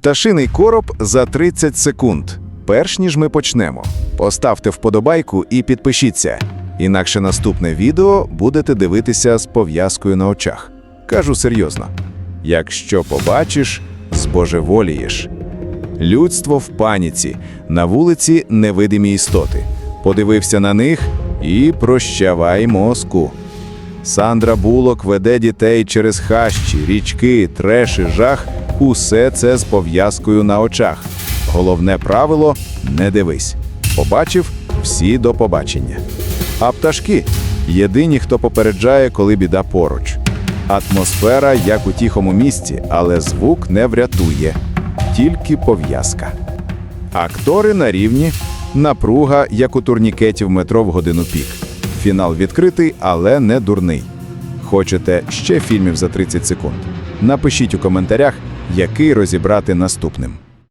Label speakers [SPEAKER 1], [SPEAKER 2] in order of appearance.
[SPEAKER 1] Пташиний короб за 30 секунд. Перш ніж ми почнемо. Поставте вподобайку і підпишіться. Інакше наступне відео будете дивитися з пов'язкою на очах. Кажу серйозно. Якщо побачиш, збожеволієш. Людство в паніці, на вулиці невидимі істоти. Подивився на них і прощавай мозку. Сандра Булок веде дітей через хащі, річки, треш і жах. Усе це з пов'язкою на очах. Головне правило не дивись. Побачив всі до побачення. А пташки єдині, хто попереджає, коли біда поруч. Атмосфера як у тихому місці, але звук не врятує, тільки пов'язка. Актори на рівні, напруга, як у турнікеті в метро в годину пік. Фінал відкритий, але не дурний. Хочете ще фільмів за 30 секунд? Напишіть у коментарях, який розібрати наступним.